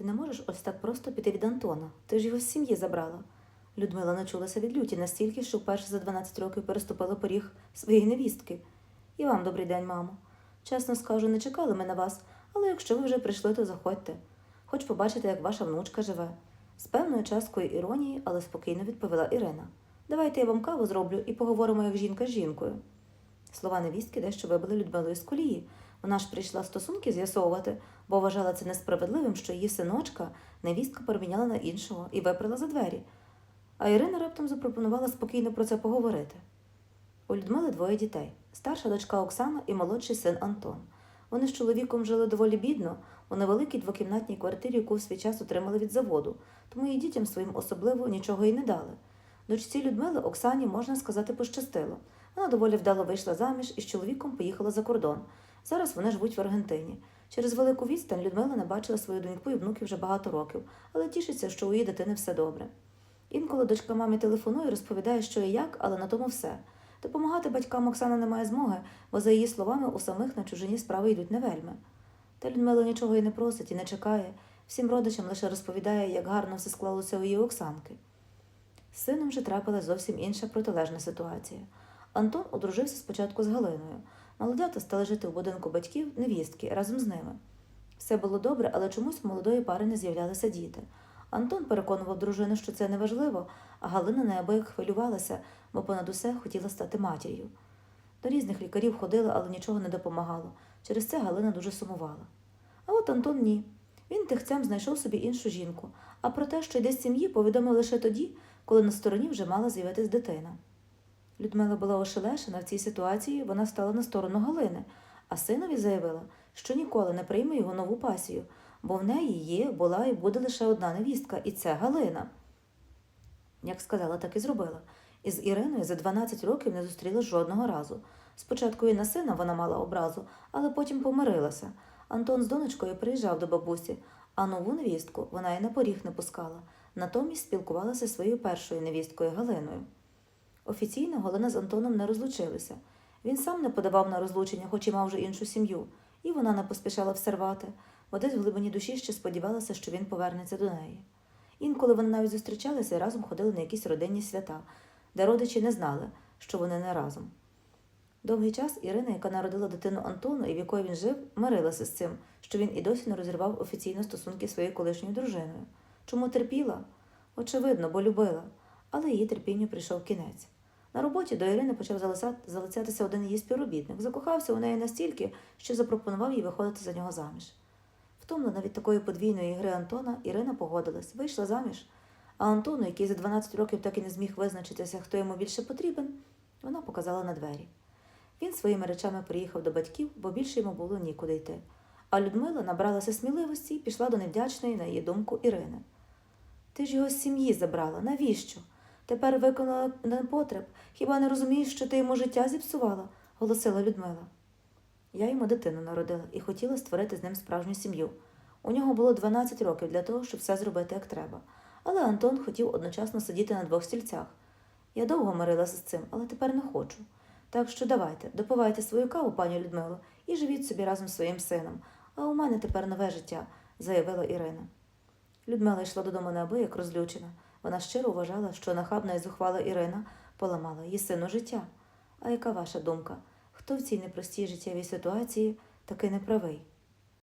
Ти не можеш ось так просто піти від Антона. Ти ж його з сім'ї забрала. Людмила начулася від люті настільки, що вперше за 12 років переступила поріг своєї невістки. І вам добрий день, мамо. Чесно скажу, не чекали ми на вас, але якщо ви вже прийшли, то заходьте. Хоч побачити, як ваша внучка живе. З певною часткою іронії, але спокійно відповіла Ірина. Давайте я вам каву зроблю і поговоримо як жінка з жінкою. Слова невістки дещо вибили Людмилою з колії. Вона ж прийшла стосунки з'ясовувати, бо вважала це несправедливим, що її синочка невістка переміняла на іншого і випрала за двері. А Ірина раптом запропонувала спокійно про це поговорити. У Людмили двоє дітей: старша дочка Оксана і молодший син Антон. Вони з чоловіком жили доволі бідно у невеликій двокімнатній квартирі, яку в свій час отримали від заводу, тому і дітям своїм особливо нічого й не дали. Дочці Людмили Оксані, можна сказати, пощастило. Вона доволі вдало вийшла заміж і з чоловіком поїхала за кордон. Зараз вони живуть в Аргентині. Через велику відстань Людмила не бачила свою доньку і внуків вже багато років, але тішиться, що у її дитини все добре. Інколи дочка мамі телефонує, розповідає, що і як, але на тому все. Допомагати батькам Оксана не має змоги, бо, за її словами, у самих на чужині справи йдуть не вельми. Та Людмила нічого і не просить, і не чекає. Всім родичам лише розповідає, як гарно все склалося у її Оксанки. З сином же трапила зовсім інша протилежна ситуація. Антон одружився спочатку з Галиною. Молодята стали жити в будинку батьків невістки разом з ними. Все було добре, але чомусь у молодої пари не з'являлися діти. Антон переконував дружину, що це неважливо, а Галина неабияк хвилювалася, бо понад усе хотіла стати матір'ю. До різних лікарів ходила, але нічого не допомагало. Через це Галина дуже сумувала. А от Антон ні. Він тихцем знайшов собі іншу жінку, а про те, що йде з сім'ї, повідомив лише тоді, коли на стороні вже мала з'явитись дитина. Людмила була ошелешена в цій ситуації, вона стала на сторону Галини, а синові заявила, що ніколи не прийме його нову пасію, бо в неї є, була і буде лише одна невістка, і це Галина. Як сказала, так і зробила. Із Іриною за 12 років не зустріла жодного разу. Спочатку і на сина вона мала образу, але потім помирилася. Антон з донечкою приїжджав до бабусі, а нову невістку вона й на поріг не пускала. Натомість спілкувалася зі своєю першою невісткою Галиною. Офіційно Галина з Антоном не розлучилися. Він сам не подавав на розлучення, хоч і мав вже іншу сім'ю, і вона не поспішала все рвати, бо десь в глибині душі ще сподівалася, що він повернеться до неї. Інколи вони навіть зустрічалися і разом ходили на якісь родинні свята, де родичі не знали, що вони не разом. Довгий час Ірина, яка народила дитину Антону і в якої він жив, мирилася з цим, що він і досі не розірвав офіційно стосунки своєю колишньою дружиною. Чому терпіла? Очевидно, бо любила, але її терпінню прийшов кінець. На роботі до Ірини почав залицятися один її співробітник, закохався у неї настільки, що запропонував їй виходити за нього заміж. Втомлена від такої подвійної гри Антона, Ірина погодилась, вийшла заміж. А Антону, який за 12 років так і не зміг визначитися, хто йому більше потрібен, вона показала на двері. Він своїми речами приїхав до батьків, бо більше йому було нікуди йти. А Людмила набралася сміливості і пішла до невдячної, на її думку, Ірини. Ти ж його з сім'ї забрала. Навіщо? Тепер виконала непотреб. Хіба не розумієш, що ти йому життя зіпсувала? голосила Людмила. Я йому дитину народила і хотіла створити з ним справжню сім'ю. У нього було 12 років для того, щоб все зробити як треба. Але Антон хотів одночасно сидіти на двох стільцях. Я довго мирилася з цим, але тепер не хочу. Так що давайте, допивайте свою каву, пані Людмило, і живіть собі разом з своїм сином. А у мене тепер нове життя, заявила Ірина. Людмила йшла додому неабияк розлючена. Вона щиро вважала, що нахабна і зухвала Ірина поламала її сину життя. А яка ваша думка? Хто в цій непростій життєвій ситуації таки не правий?